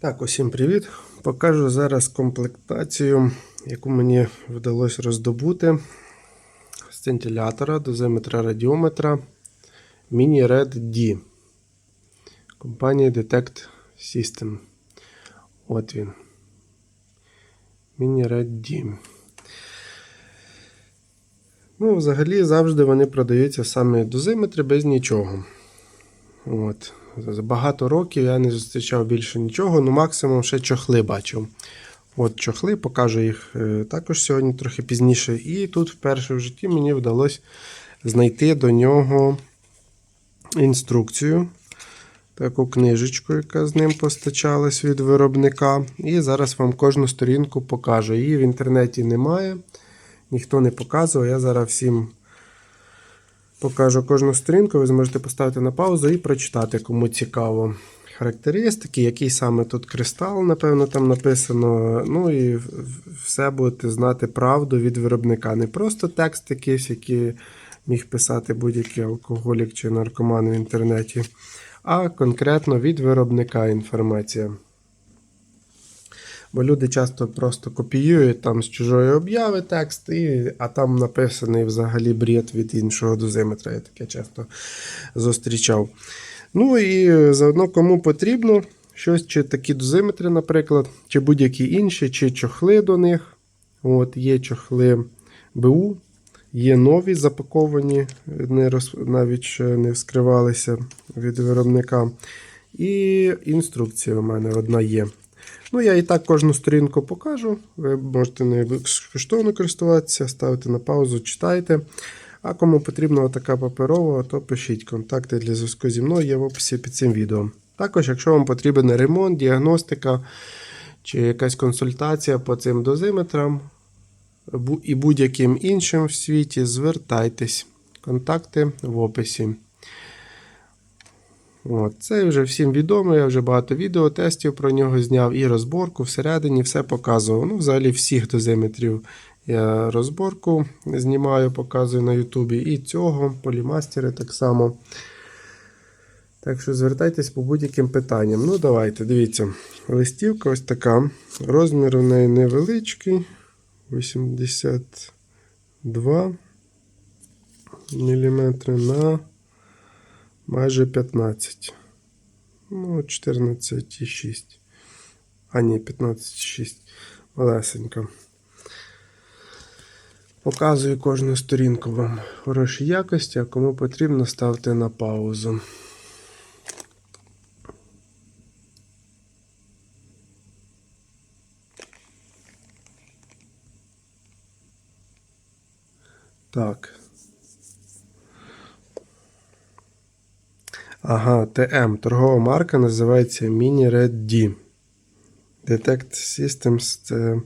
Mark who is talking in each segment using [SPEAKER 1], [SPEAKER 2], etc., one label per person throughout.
[SPEAKER 1] Так, усім привіт. Покажу зараз комплектацію, яку мені вдалося роздобути з цинтилятора, дозиметра радіометра Mini Red D компанії Detect System. От він. Mini Red D. Ну, взагалі завжди вони продаються саме дозиметри без нічого. От. За багато років я не зустрічав більше нічого, ну максимум ще чохли бачив. От чохли, покажу їх е, також сьогодні трохи пізніше. І тут вперше в житті мені вдалося знайти до нього інструкцію. Таку книжечку, яка з ним постачалась від виробника. І зараз вам кожну сторінку покажу. Її в інтернеті немає, ніхто не показував. Я зараз всім покажу кожну сторінку, ви зможете поставити на паузу і прочитати, кому цікаво. Характеристики, який саме тут кристал, напевно, там написано. Ну і все будете знати правду від виробника. Не просто текст якийсь, який міг писати будь-який алкоголік чи наркоман в інтернеті, а конкретно від виробника інформація. Бо люди часто просто копіюють там з чужої обяви текст, і, а там написаний взагалі бред від іншого дозиметра. Я таке часто зустрічав. Ну і заодно кому потрібно щось, чи такі дозиметри, наприклад, чи будь-які інші, чи чохли до них. От, Є чохли БУ, є нові запаковані, не роз, навіть ще не вскривалися від виробника. І інструкція у мене одна є. Ну, я і так кожну сторінку покажу. Ви можете нею безкоштовно користуватися, ставити на паузу, читайте. А кому потрібна така паперова, то пишіть. Контакти для зв'язку зі мною є в описі під цим відео. Також, якщо вам потрібен ремонт, діагностика чи якась консультація по цим дозиметрам і будь-яким іншим в світі, звертайтесь. Контакти в описі. От, Це вже всім відомо, я вже багато відео, тестів про нього зняв і розборку всередині все показував. Ну, Взагалі всіх дозиметрів я розборку знімаю, показую на Ютубі. І цього, полімастери так само. Так що звертайтесь по будь-яким питанням. Ну, давайте, дивіться. Листівка ось така. Розмір у неї невеличкий. 82 мм на майже 15. Ну, 14,6. А, ні, 15,6. Малесенько. Показую кожну сторінку вам хорошій якості, а кому потрібно, ставте на паузу. Так. Ага, ТМ. Торгова марка називається Mini Red D. Detect Systems це.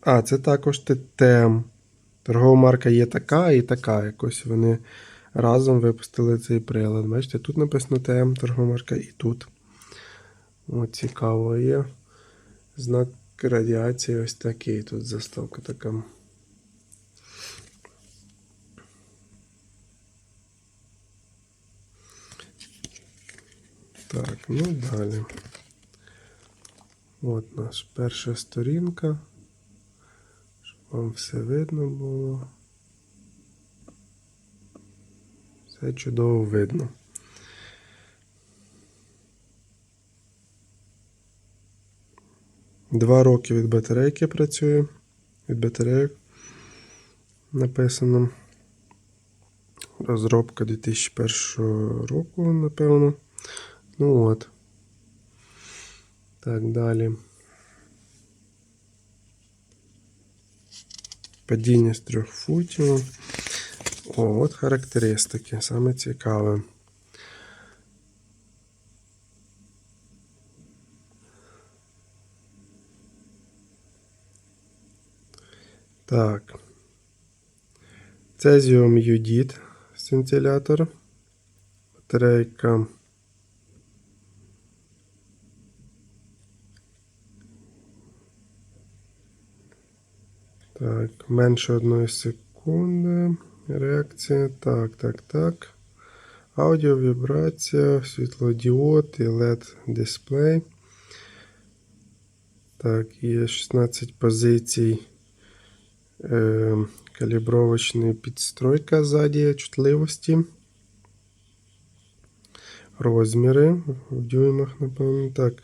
[SPEAKER 1] А, це також ТМ. Торгова марка є така і така. Якось вони разом випустили цей прилад. Бачите, тут написано ТМ, торгова марка і тут. О, цікаво є. Знак радіації ось такий. Тут заставка така. Так, ну далі. От наша перша сторінка. Щоб вам все видно було. Все чудово видно. Два роки від батарейки працює. Від батарейок написано. Розробка 2001 року, напевно. Ну от. Так, далі. Падіння з трьох футів. О, от характеристики. Саме цікаве. Так. Цезіум юдіт сцинтилятор. Батарейка. Так, менше одної секунди. Реакція. Так, так, так. Аудіо, вібрація, світлодіод і LED дисплей. Так, є 16 позицій. Е, калібровочна підстройка ззаді чутливості. Розміри в дюймах, напевно, так.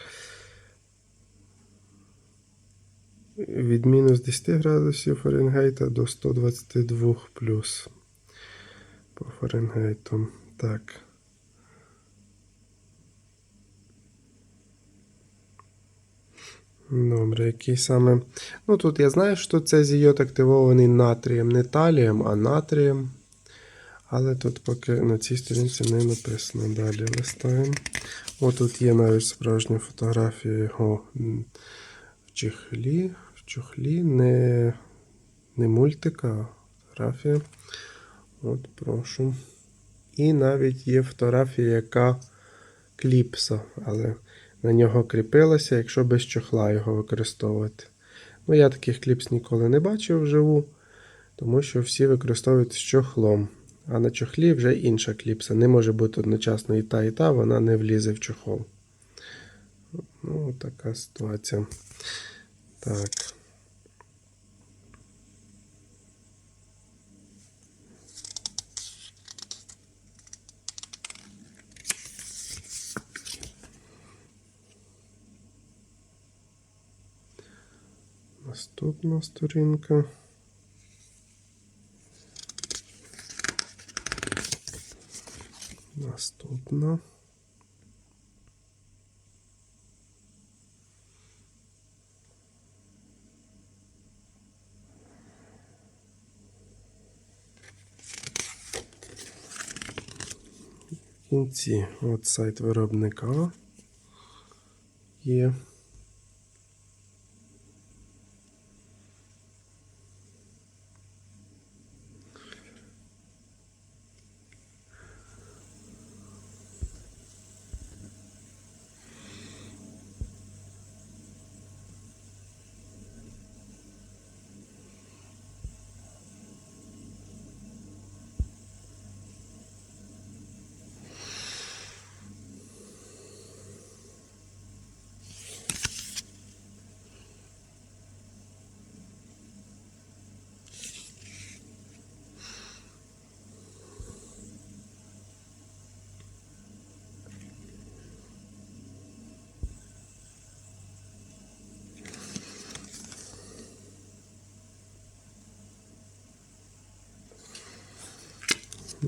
[SPEAKER 1] Від мінус 10 градусів Фаренгейта до 122 плюс по Фаренгейту. Так. Добре, який саме. Ну тут я знаю, що це зійот активований натрієм, не талієм, а натрієм. Але тут поки на цій сторінці не написано. Далі листаємо. О, тут є навіть справжня фотографія його в чехлі. В чохлі, не, не мультика, а фотографія. От, прошу. І навіть є фотографія, яка кліпса, але на нього кріпилася, якщо без чохла його використовувати. Ну, я таких кліпс ніколи не бачив вживу, тому що всі використовують з чохлом. А на чохлі вже інша кліпса. Не може бути одночасно і та, і та, вона не влізе в чохол. Ну, така ситуація. Так. Наступна сторінка. Наступна. В кінці от сайт виробника є.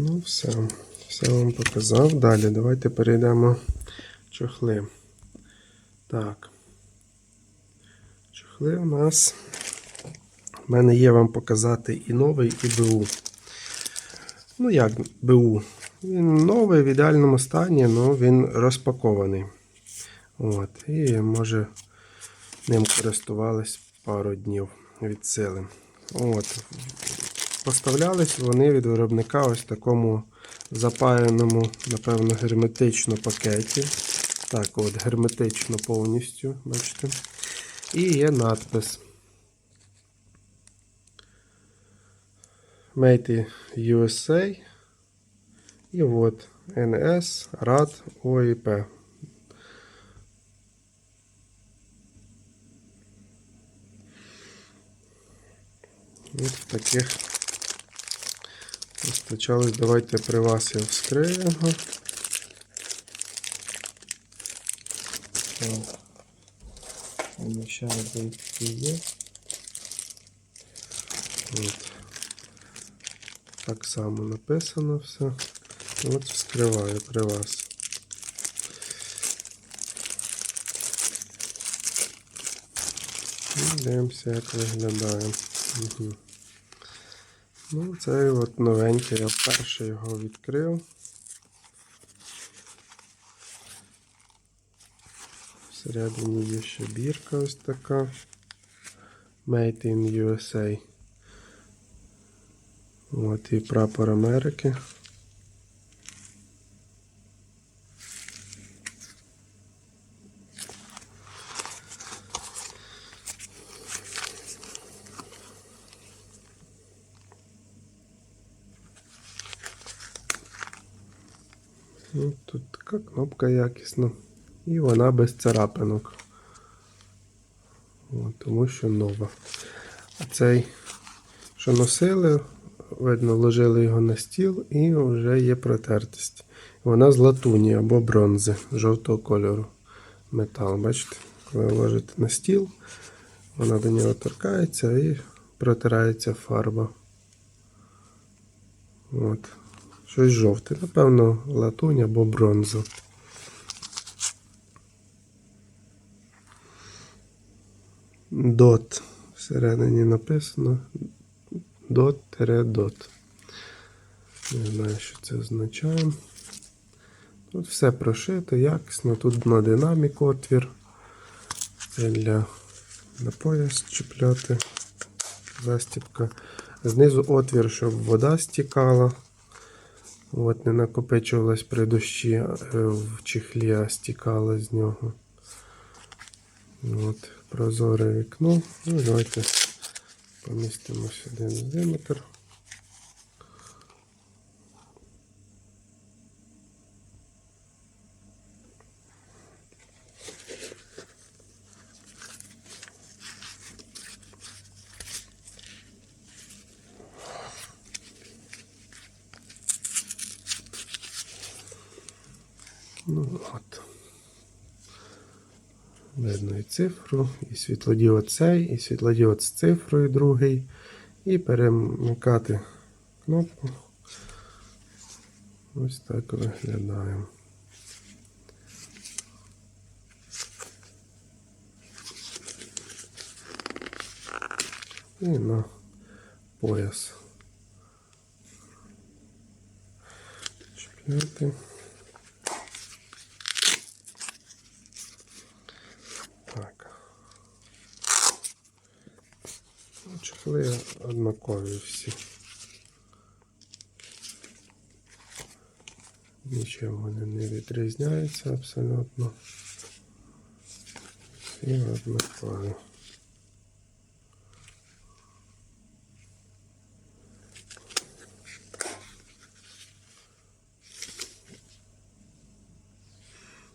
[SPEAKER 1] Ну, все. Все вам показав. Далі давайте перейдемо чохли. Так. Чохли у нас. У мене є вам показати і новий, і БУ. Ну, як БУ? Він новий в ідеальному стані, але він розпакований. От. І може ним користувались пару днів від сили. От. Поставлялись вони від виробника ось в такому запаяному, напевно, герметично пакеті. Так, от, герметично повністю, бачите. І є надпис. Made USA. І от NS RAD OIP. От в таких постачались. Давайте при вас я вскрию його. Так. От. Так само написано все. От вскриваю при вас. І дивимося, як виглядає. Угу. Ну, цей от новенький, я вперше його відкрив. Всередині є ще бірка ось така. Made in USA. От і прапор Америки. Ну, Тут така кнопка якісна. І вона без царапинок. От, тому що нова. А цей, що носили, видно, ложили його на стіл і вже є протертість. Вона з латуні або бронзи жовтого кольору. Метал, бачите? Коли ви ложите на стіл, вона до нього торкається і протирається фарба. От. Щось жовте. Напевно, латунь або бронза. Дот. Всередині написано дот-дот. Не знаю, що це означає. Тут все прошито якісно. Тут на динамік отвір. Це для на пояс чіпляти. Застіпка. Знизу отвір, щоб вода стікала. От не накопичувалась при дощі е, в чехлі, а стікала з нього. От, прозоре вікно. Ну, давайте помістимо сюди дозиметр. Ну от. Видно цифру, і світлодіод цей, і світлодіод з цифрою другий. І перемикати кнопку. Ось так виглядає. І на пояс. Чіпляти. Так. Чехли однакові всі. Нічим вони не відрізняються абсолютно. Всі однакові.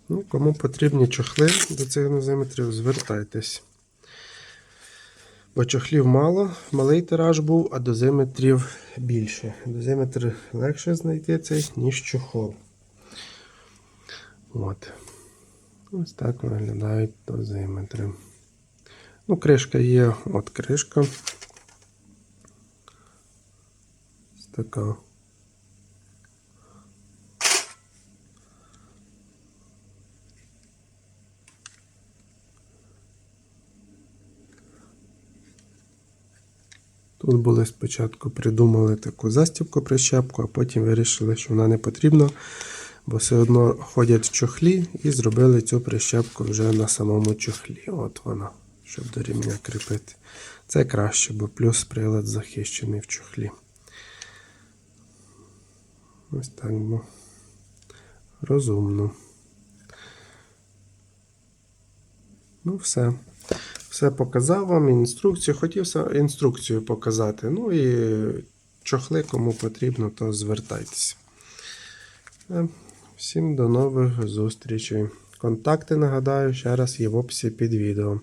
[SPEAKER 1] Ну, кому потрібні чохли до цих дозиметрів, звертайтесь. Бо чохлів мало, малий тираж був, а дозиметрів більше. Дозиметр легше знайти цей, ніж чохол. От. Ось так виглядають дозиметри. Ну, кришка є, от кришка. Ось така. Тут були спочатку придумали таку застібку прищепку, а потім вирішили, що вона не потрібна, бо все одно ходять в чохлі і зробили цю прищепку вже на самому чохлі. От вона, щоб до рівня кріпити. Це краще, бо плюс прилад захищений в чохлі. Ось так бо розумно. Ну, все. Все показав вам, інструкцію. Хотів інструкцію показати. Ну і чохли, кому потрібно, то звертайтеся. Е, Всім до нових зустрічей. Контакти нагадаю ще раз є в описі під відео.